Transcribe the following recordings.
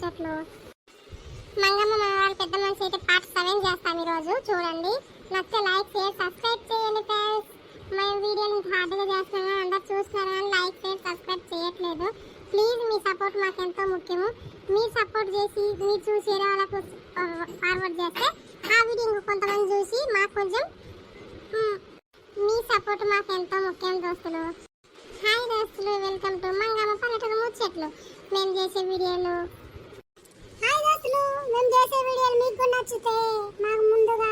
చెట్లు మంగమ్మ మన వాళ్ళ పెద్ద మనిషి అయితే పార్ట్ సెవెన్ చేస్తాం ఈరోజు. చూడండి. నచ్చే లైక్ షేర్ సబ్స్క్రైబ్ చేయండి ఫ్రెండ్స్ మేము వీడియోని హార్డ్గా చేస్తున్నాము అందరు చూస్తున్నారు కానీ లైక్ షేర్ సబ్స్క్రైబ్ చేయట్లేదు. ప్లీజ్ మీ సపోర్ట్ మాకు ఎంతో ముఖ్యము. మీరు సపోర్ట్ చేసి మీరు చూసి వాళ్ళకు ఫార్వర్డ్ చేస్తే ఆ వీడియో ఇంకో కొంతమంది చూసి మాకు కొంచెం మీ సపోర్ట్ మాకు ఎంతో ముఖ్యం దోస్తులు. హాయ్ దోస్తులు వెల్కమ్ టు మంగమ్మ పర్యటన ముచ్చట్లు మేము చేసే వీడియోలు హాయ్ మేము చేసే వీడియోలు మీకు నచ్చితే మాకు ముందుగా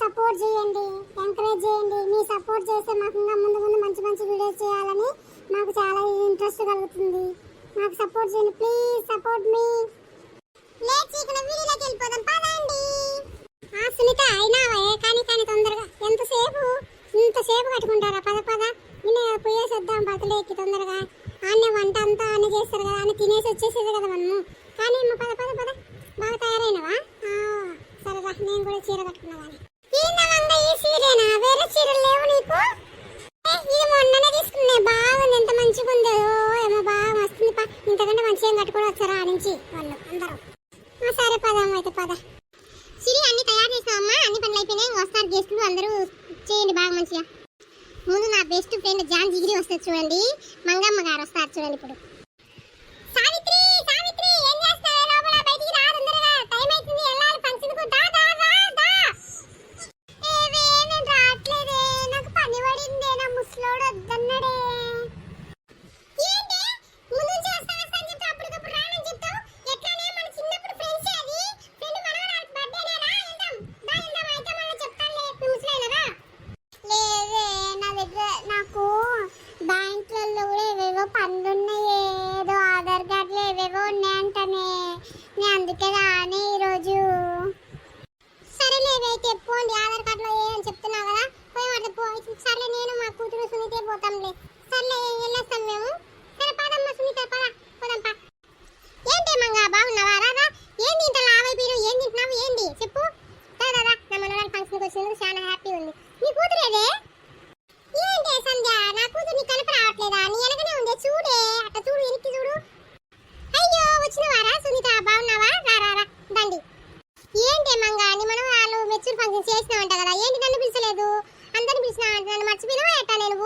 సపోర్ట్ చేయండి ఎంకరేజ్ చేయండి. మీ సపోర్ట్ చేస్తే మాకు ఇంకా ముందు ముందు మంచి మంచి వీడియోస్ చేయాలని మాకు చాలా ఇంట్రెస్ట్ కలుగుతుంది. మాకు సపోర్ట్ చేయండి. ప్లీజ్ సపోర్ట్ మీ లేచి ఇక్కడ వీడియోలోకి వెళ్ళిపోదాం. పదండి. ఆ సునీత అయినావా? కానీ కానీ తొందరగా. ఎంతసేపు? ఇంతసేపు కట్టుకుంటారా పద పద. నిన్న పోయేసి వద్దాం బర్త్డేకి తొందరగా. ఆనే వంట అంతా ఆనే చేస్తారు కదా అని తినేసి వచ్చేసేది కదా మనము. కానీ పద పద పద బాగా తయారైనవా ఆ, సరేరా నేను కూడా చీర కట్టుకున్నా కానీ ఏందమ్మంగా ఈ చీరేనా వేరే చీరలు లేవు నీకు ఏ, ఇది మొన్ననే తీసుకున్నా బాగుంది ఎంత మంచిగా ఉందో ఏమో బాగా వస్తుంది పా ఇంతకంటే మంచిగా ఏం కట్టుకొని వచ్చారా ఆ నుంచి వాళ్ళు అందరూ ఆ, సరే పదమ్మ అయితే పద సిరి అన్ని తయారు చేసామమ్మా అన్ని పనులు అయిపోయినాయి ఇంక వస్తారు గెస్టులు అందరూ చేయండి బాగా మంచిగా. ముందు నా బెస్ట్ ఫ్రెండ్ జాన్ జిగిరి వస్తుంది చూడండి. మంగమ్మ గారు వస్తారు చూడండి ఇప్పుడు సావిత్రి సావిత్రి ఏం చేస్తావే లోపల బయటికి రా తొందరగా టైం అవుతుంది వెళ్ళాలి ఫంక్షన్కు దా దా దా దా ఏవే నేను రావట్లేదే నాకు పని పడిందే నా ముసలోడు వద్దన్నాడే ఏంటి ముందు నుంచి వస్తా వస్తా అని చెప్తే అప్పటికప్పుడు రానని చెప్తావు ఎట్లానే మన చిన్నప్పుడు ఫ్రెండ్స్ అది ఫ్రెండ్ మనవరాలు బర్త్డేనే రా వెళ్దాం దా వెళ్దాం అయితే మళ్ళీ చెప్తానులే మీ ముసలైనరా లేదే నా దగ్గర నాకు బ్యాంకులలో కూడా ఏవేవో పనులు ఉన్నాయి ఏదో ఆధార్ కార్డులు ఏవేవో ఉన్నాయంటనే నేను అందుకే రానే ఈరోజు సరేలే అయితే పోండి ఆధార్ కార్డులో ఏ అని చెప్తున్నావు కదా పోయి సరే నేను మా కూతురు సునీతే పోతాంలే సర్లే వెళ్ళేస్తాం మేము సరే పదమ్మా సునీత పద పోదాం పా ఏంటి మంగా బాగున్నావా రాదా ఏంటి ఇంత లావైపోయినావు ఏం తింటున్నావు ఏంటి చెప్పు దా దాదా నా మనవరాలు ఫంక్షన్కి వచ్చినందుకు చాలా హ్యాపీ ఉంది నీ కూతురేదే ఏంటి సంధ్య నా కూతురు నీ కనప రావట్లేదా నీ వెనకనే ఉంది చూడే అట్ట చూడు వెనక్కి చూడు అయ్యో వచ్చినవారా సునీత బాగున్నావా రా రా రా దండి ఏంటి మంగా నీ మనం వాళ్ళు మెచ్యూర్ ఫంక్షన్ చేసినావంట కదా ఏంటి నన్ను పిలిచలేదు అందరిని పిలిచినావంట నన్ను మర్చిపోయినావా ఎట్టా నేను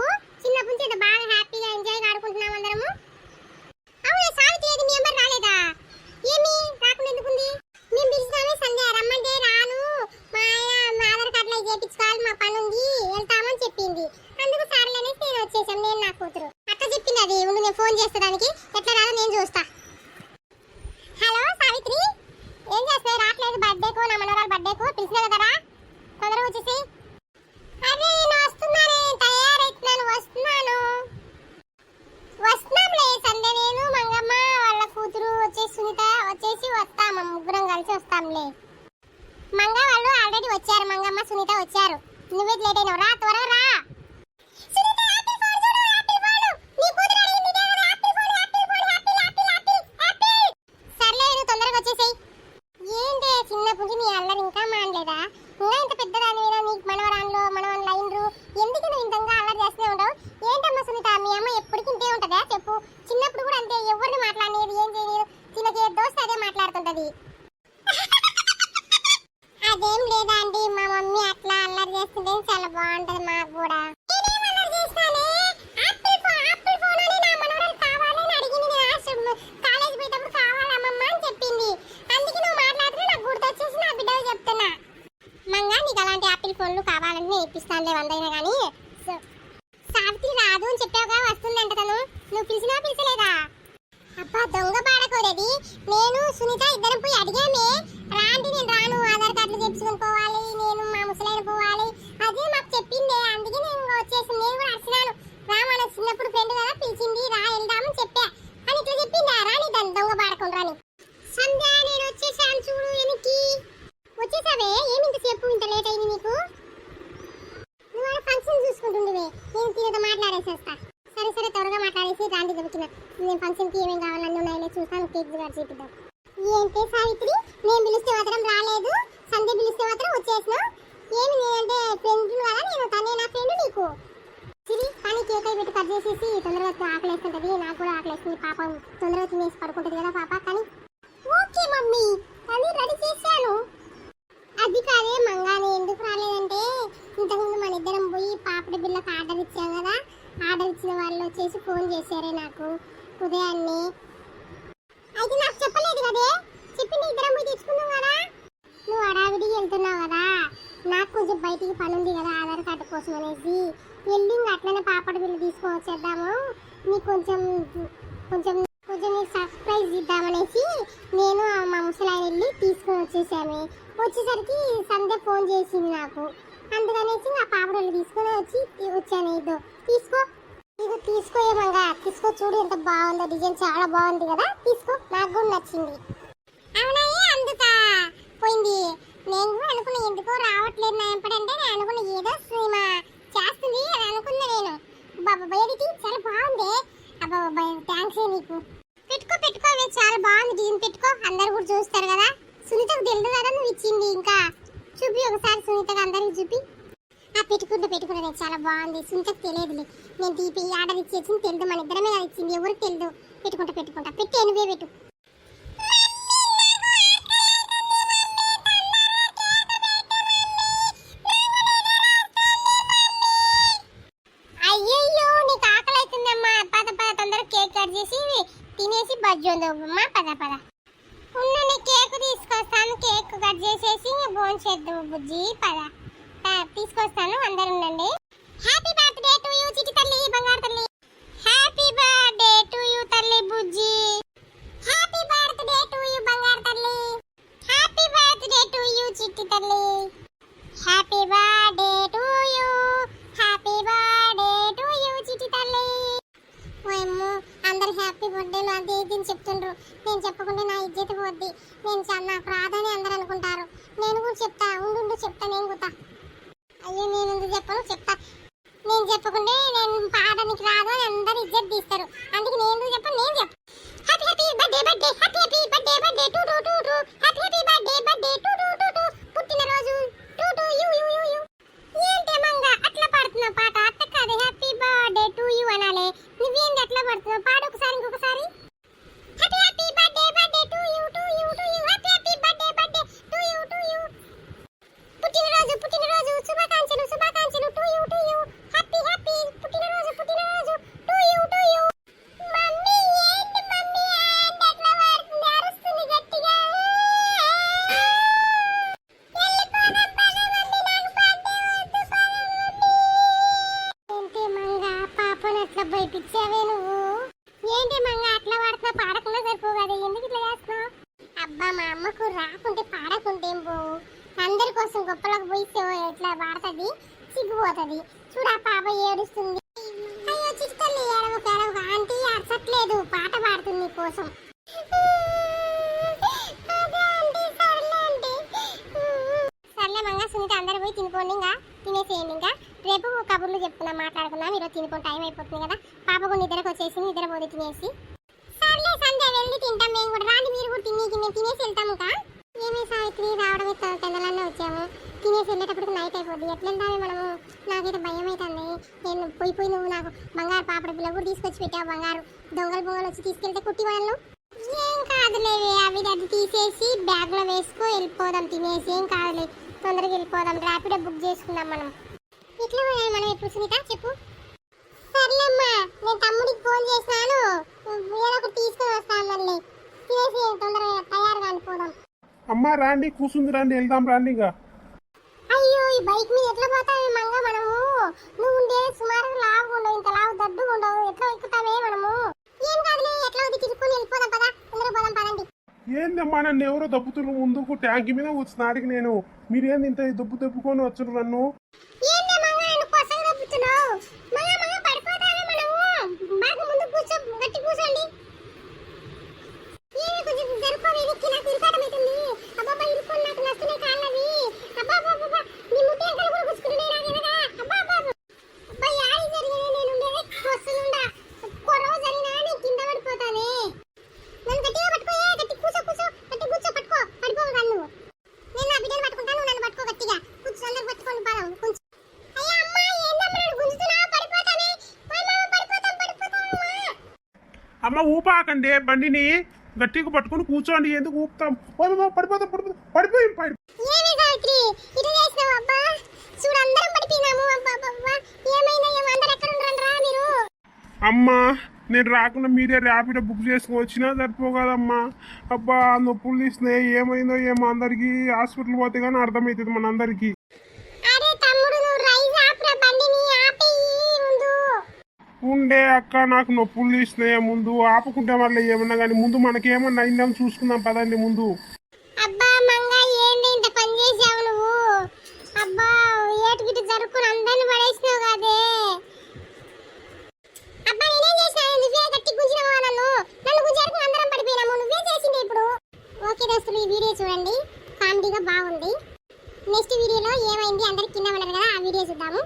చిన్నప్పటి నుంచి ఎంత బాగా హ్యాపీగా ఎంజాయ్ ఆడుకుంటున్నాం అందరము అవునే సావిత్రి ఏది మీ అమ్మ రాలేదా ఏమి రాకుండా ఎందుకుంది మేము పిలిచినామే సంధ్య రమ్మంటే రాను మా ఆయన మా ఆధార్ కార్డులో చేయించుకోవాలి మా పని ఉంది వెళ్తామని చెప్పింది అందుకు సర్లే అనేసి నేను వచ్చేసాం నేను నా కూతురు అట్లా చెప్పింది అది ఉండు నేను ఫోన్ చేస్తానికి ఎట్లా రాదో నేను చూస్తా హలో సావిత్రి ఏం చేస్తావు రావట్లేదు బర్త్డేకు నా మనవరాలు బర్త్డేకు పిలిచిన కదరా తొందరగా వచ్చేసి అదే నేను వస్తున్నానే తయారైతున్నాను వస్తున్నాను వస్తున్నాంలే సండే నేను మంగమ్మ వాళ్ళ కూతురు వచ్చేసి సునీత వచ్చేసి వస్తాము ముగ్గురం కలిసి వస్తాంలే మంగ వాళ్ళు ఆల్రెడీ వచ్చారు మంగమ్మ సునీత వచ్చారు. నువ్వే లేట్ అయినావు. రా త్వరగా రా సునీత, యాపిల్ ఫోన్ చూడు, యాపిల్ ఫోన్. నీ కూతురు అడిగింది ఇదే కదా, Apple phone, Apple phone, Apple, Apple, Apple, Apple. సర్లే నువ్వు తొందరగా వచ్చేసేయ్ ఏంటి చిన్నప్పుడు నీ అల్లరి ఇంకా మానలేదా ఇంకా ఇంత పెద్దదాని మీద నీకు మనవరాన్లు మనవన్ లైన్లు ఎందుకు నువ్వు ఇంతగా అల్లరి చేస్తూనే ఉండవు ఏంటమ్మా సునీత మీ అమ్మ ఎప్పటికీ ఇంతే ఉంటుందా చెప్పు చిన్నప్పుడు కూడా అంతే ఎవరిని మాట్లాడలేదు ఏం చేయలేదు తినకి ఏ దోస్తే అదే మాట్లాడుతుంటది అదేం లేదా అండి మా మమ్మీ అట్లా అల్లరి చేస్తుంటే చాలా బాగుంటది మాకు కూడా నేనేం అల్లరి చేస్తానే? ఆపిల్ ఫోన్, ఆపిల్ ఫోన్ అని నా మనవరాలు కావాలని అడిగింది నేను ఆశ్రమం కాలేజ్ పోయేటప్పుడు కావాలి అమ్మమ్మ అని చెప్పింది అందుకే నువ్వు మాట్లాడితే నాకు గుర్తొచ్చేసి నా బిడ్డకు చెప్తున్నా చాలా బాగుంటది మాకు కూడా. ఫోన్లు కావాలని నేను ఇప్పిస్తానులే వందైనా కానీ సావిత్రి రాదు అని చెప్పావుగా వస్తుందంట తను. నువ్వు పిలిచినా పిలిచలేదా? అబ్బా దొంగ పాడకూడది నేను సునీత ఇద్దరం పోయి అడిగామే రాంటి నేను రాను ఆధార్ కార్డులు తెప్పించుకొని పోవాలి నేను మా ముసలైన పోవాలి అదే మాకు చెప్పిందే అందుకే నేను ఇంకా వచ్చేసి నేను కూడా అరిచినాను రా మన చిన్నప్పుడు ఫ్రెండ్ కదా పిలిచింది రా వెళ్దామని చెప్పా అని ఇట్లా చెప్పిందా రాని దాన్ని దొంగ పాడకుండా రాని సంధ్య నేను వచ్చేసాను చూడు వెనక్కి వచ్చేసావే ఏమింత ఇంతసేపు ఇంత లేట్ అయింది నీకు? నువ్వు ఫంక్షన్ చూసుకుంటుండేవే. నేను తినతో మాట్లాడేసేస్తా. సరే సరే త్వరగా మాట్లాడేసి రాండి దొరికిన నేను ఫంక్షన్కి కావాలన్నీ ఉన్నాయో చూస్తాను కేక్ కూడా చూపిద్దాం. ఏంటి సావిత్రి? నేను పిలిస్తే మాత్రం రాలేదు. సంధ్య పిలిస్తే మాత్రం వచ్చేసినావు ఏమి నేనంటే ఫ్రెండ్ కదా నేను తనే నా ఫ్రెండ్ నీకు. సిరి కానీ కేక్ అయి పెట్టి కట్ చేసేసి తొందరగా ఆకలి నాకు కూడా ఆకలి వేస్తుంది పాపం తొందరగా తినేసి పడుకుంటది కదా పాప కానీ ఓకే మమ్మీ. ఇంతకుముందు మన ఇద్దరం పోయి పాపడి బిల్లకు ఆర్డర్ ఇచ్చాం కదా ఆర్డర్ ఇచ్చిన వాళ్ళు వచ్చేసి ఫోన్ చేశారే నాకు ఉదయాన్నే. అయితే నాకు చెప్పలేదు కదే చెప్పింది ఇద్దరం పోయి తెచ్చుకున్నావు కదా. నువ్వు అడావిడికి వెళ్తున్నావు కదా నాకు కొంచెం బయటికి పని ఉంది కదా ఆధార్ కార్డు కోసం అనేసి. వెళ్ళి అట్లనే పాపడి బిల్లు తీసుకువచ్చేద్దాము నీకు కొంచెం కొంచెం కొంచెం నీకు సర్ప్రైజ్ ఇద్దామనేసి నేను మా ముసలాయన వెళ్ళి తీసుకొని వచ్చేసాను వచ్చేసరికి సంధ్య ఫోన్ చేసింది నాకు. అందుకనేసి ఆ పాపడలు తీసుకొని వచ్చి వచ్చాను ఇదో. తీసుకో. ఇది తీసుకో ఏమంగా తీసుకో చూడు ఎంత బాగుందో డిజైన్ చాలా బాగుంది కదా. తీసుకో. నాకు కూడా నచ్చింది. అవునాయి అందుక? పోయింది. నేను కూడా అనుకున్నా ఎందుకో రావట్లేదు నా ఎంపడంటే నేను అనుకున్న ఏదో సినిమా చేస్తుంది అని అనుకున్నా నేను. బాబా బయటికి చాలా బాగుంది. అబ్బా థ్యాంక్స్ నీకు. పెట్టుకో పెట్టుకో అవి చాలా బాగుంది. డిజైన్ పెట్టుకో. అందరు కూడా చూస్తారు కదా. సునీతకు తెలియదు కదా నువ్వు ఇచ్చింది ఇంకా. చూపి ఒకసారి సునీతగా అందరికి చూపి. ఆ పెట్టుకుంటే పెట్టుకున్నది చాలా బాగుంది. సునీతకు తెలియదులే. నేను తీపి ఆర్డర్ ఇచ్చేసింది తెలుదు మన ఇద్దరమే కదా ఇచ్చింది. ఎవరికి తెలియదు పెట్టుకుంటా పెట్టుకుంటా. పెట్టి నువ్వే పెట్టు. అయ్యయ్యో నీకు ఆకలి అవుతుందమ్మా పద పద తొందర కేక్ కట్ చేసి తినేసి బజ్జి ఉందమ్మా పద పద ఉన్న నీ కేక్ తీసుకొస్తాను కేక్ కట్ చేసేసి చేద్దాం బుజ్జి పద. తీసుకొస్తాను అందరు ఉండండి. Happy birthday to you Chitti తల్లి బంగారు తల్లి హ్యాపీ బర్త్డే టు యూ తల్లి బుజ్జి హ్యాపీ బర్త్డే టు యూ బంగారు తల్లి హ్యాపీ బర్త్డే టు యూ చిట్టి తల్లి happy birthday to you happy birthday to you చిట్టి తల్లి ఓయమ్మో అందరు హ్యాపీ బర్త్డే అది ఇది అని చెప్తుండ్రు నేను చెప్పకుండా నా ఇజ్జత పోద్ది నేను చా- నాకు రాదని అందరు అనుకుంటారు నేను కూడా చెప్తా ఉండు ఉండు చెప్తా నేను కూడా అయ్యో నేను ఎందుకు చెప్పను చెప్తా నేను చెప్పకుంటే నేను పాడడానికి రాదు అని అందరు ఇజ్జత్ తీస్తారు అందుకే నేను ఎందుకు చెప్పను నేను చెప్పు happy happy birthday birthday happy happy birthday birthday to to to to happy happy birthday birthday to to to to పుట్టినరోజు to to you you you you ఏంటి మంగ అట్లా పాడుతున్నావు పాట అట్ట కాదు హ్యాపీ బర్త్డే టు యు అనాలి నువ్వేంటి అట్లా పాడుతున్నావు పాడు ఒకసారి ఇంకొకసారి happy happy birthday birthday to you to you to you happy happy birthday birthday to you to you పుట్టినరోజు పుట్టినరోజు శుభాకాంక్షలు శుభాకాంక్షలు to you to you happy happy పుట్టినరోజు పుట్టినరోజు to you to you mummy ఏంటి మమ్మీ ఏంటి అట్లా పాడుతుంది అరుస్తుంది గట్టిగా వెళ్ళిపోదాం పద మమ్మీ నాకు బర్త్డే వద్దు పద మమ్మీ ఏంటి మంగ పాపను అట్లా భయపించావే నువ్వు ఏంటి మంగ అట్లా పాడుతున్నా పాడకుండా సరిపో కదా ఎందుకు ఇట్లా చేస్తున్నావు అబ్బా మా అమ్మకు రాకుంటే పాడకుంటే ఏం పోవు అందరి కోసం గొప్పలకు పోయి సేవ ఎట్లా పాడుతుంది సిగ్గుపోతుంది చూడా పాప ఏడుస్తుంది. అయ్యో చిట్టల్లి ఏడవక ఏడవక ఆంటీ అరచట్లేదు. పాట పాడుతుంది కోసం. అదే సర్లే మంగ సునీత అందరు పోయి తినుకోండి ఇంకా. తినేసేయండి ఇంకా. రేపు కబుర్లు చెప్పుకున్నాం మాట్లాడుకున్నాం ఈరోజు తినుకోండి టైం అయిపోతుంది కదా. పాపకు నిద్రకు నిద్ర పొడి తినేసి. సర్లే సంధ్య వెళ్ళి తింటాం మేము కూడా. రాండి మీరు కూడా తిని మేము తినేసి వెళ్తాము ఇంకా. ఏమే సావిత్రి రావడమే తెల్లలన్నీ వచ్చాము. తినేసి వెళ్ళేటప్పటికి నైట్ అయిపోద్ది. ఎట్లా మనము? నాకైతే భయం అవుతుంది నేను పోయి పోయి నువ్వు నాకు బంగారు పాపడ పిల్ల కూడా తీసుకొచ్చి పెట్టావు బంగారు దొంగలు బొంగలు వచ్చి తీసుకెళ్తే కుట్టి వాళ్ళు ఏం కాదులేవే అవి అది తీసేసి బ్యాగ్లో వేసుకో వెళ్ళిపోదాం తినేసి. ఏం కాదులే తొందరగా వెళ్ళిపోదాం ర్యాపిడో బుక్ చేసుకుందాం మనం. ఇట్లా మనం ఎప్పుడు సునీత చెప్పు. సర్లేమ్మా నేను తమ్ముడికి ఫోన్ చేసినాను. ఏదో ఒకటి తీసుకొని వస్తాను మళ్ళీ. తినేసి తొందరగా తయారుగా అనుకోదాం అమ్మా రాండి కూర్చుంది రాండి వెళ్దాం రాండి ఇంకా. అయ్యో ఈ బైక్ మీద ఎట్లా పోతామే మంగ మనము? నువ్వు ఉండే సుమారు లావు ఉండవు ఇంత లావు దడ్డు ఉండవు. ఎట్లా ఎక్కుతామే మనము? ఏం కాదులే ఎట్లా ఉంది తిరుక్కొని వెళ్ళిపోదాం పదా. అందరూ పోదాం పదండి. ఏందమ్మా నన్ను ఎవరో దప్పుతున్నారు? ముందుకు ట్యాంక్ మీద వచ్చిన ఆడికి నేను. మీరేంది ఇంత దబ్బు దప్పుకొని వచ్చారు నన్ను ఏందే మంగ నన్ను కొసలు దప్పుతున్నావు మంగ మంగ పడిపోతామే మనము బాగా ముందు కూర్చో గట్టి కూర్చోండి ఏమి కొంచెం జరుపుకోవే వెనక్కి నాకు ఇరుకాటం అవుతుంది అబ్బాబా ఇరుక్కొని నాకు నస్తున్నాయి కాళ్ళవి అబ్బా అబ్బా అబ్బా నీ ముట్టి అంకలు కూడా కూర్చుకున్నాయి నాకు ఎనగా అబ్బా అబ్బా అబ్బా అబ్బా యాడి జరిగినా నేను ఉండేది కొసలుండా కొరవ జరిగినా నేను కింద పడిపోతానే నన్ను గట్టిగా పట్టుకో ఏ గట్టి కూర్చో కూర్చో గట్టి కూర్చో పట్టుకో పడిపోవు కాదు నువ్వు నేను నా బిడ్డను పట్టుకుంటాను నువ్వు నన్ను పట్టుకో గట్టిగా కూర్చో అందరు పట్టుకోండి పదం కొంచెం అయ్యా అమ్మా ఏందమ్మా నన్ను గుంజుతున్నావు పడిపోతానే ఓయ్ మామ పడిపోతాం పడిపోతామమ్మా అమ్మ ఊపాకండి బండిని గట్టిగా పట్టుకొని కూర్చోండి ఎందుకు ఊపుతాం? పడిపోతాం పడిపోతాం పడిపోయి పడి అమ్మా నేను రాకుండా మీరే ర్యాపిడో బుక్ చేసుకుని వచ్చినా సరిపోగదమ్మా. అబ్బా నొప్పులు తీసినాయి ఏమైందో ఏమో అందరికి హాస్పిటల్ పోతే కానీ అర్థమవుతుంది మన ఉండే అక్క నాకు నొప్పులు తీసినాయి ముందు ఆపుకుంటే మళ్ళీ ఏమన్నా కానీ ముందు మనకేమన్నా అయిందని చూసుకుందాం పదండి ముందు. అబ్బా మంగ ఏంది ఇంత పని చేసావు నువ్వు? అబ్బా ఏటుగిటు జరుపుకుని అందరిని పడేసినావు కాదే. అబ్బా నేనేం చేసినా? నువ్వే గట్టి గుంజినవా నన్ను? నన్ను అందరం పడిపోయినాము. నువ్వే చేసింది ఇప్పుడు. ఓకే దోస్తులు ఈ వీడియో చూడండి. కామెడీగా బాగుంది. నెక్స్ట్ వీడియోలో ఏమైంది? అందరికి కింద ఉన్నారు కదా ఆ వీడియో చూద్దాము.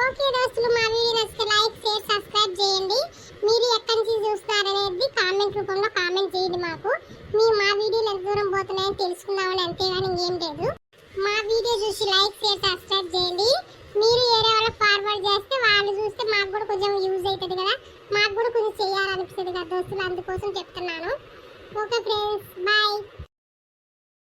ఓకే దోస్తులు మా వీడియో నచ్చితే లైక్ షేర్ సబ్స్క్రైబ్ చేయండి. మీరు ఎక్కడి నుంచి చూస్తారనేది కామెంట్ రూపంలో కామెంట్ చేయండి మాకు. మీ మా వీడియోలు ఎంత దూరం పోతున్నాయని తెలుసుకుందామని అంతేగాని ఏం లేదు. మా వీడియో చూసి లైక్ షేర్ సబ్స్క్రైబ్ చేయండి. మీరు వేరే వాళ్ళకి ఫార్వర్డ్ చేస్తే వాళ్ళు చూస్తే మాకు కూడా కొంచెం యూజ్ అవుతుంది కదా. మాకు కూడా కొంచెం చేయాలనిపిస్తుంది కదా దోస్తులు అందుకోసం చెప్తున్నాను. Okay friends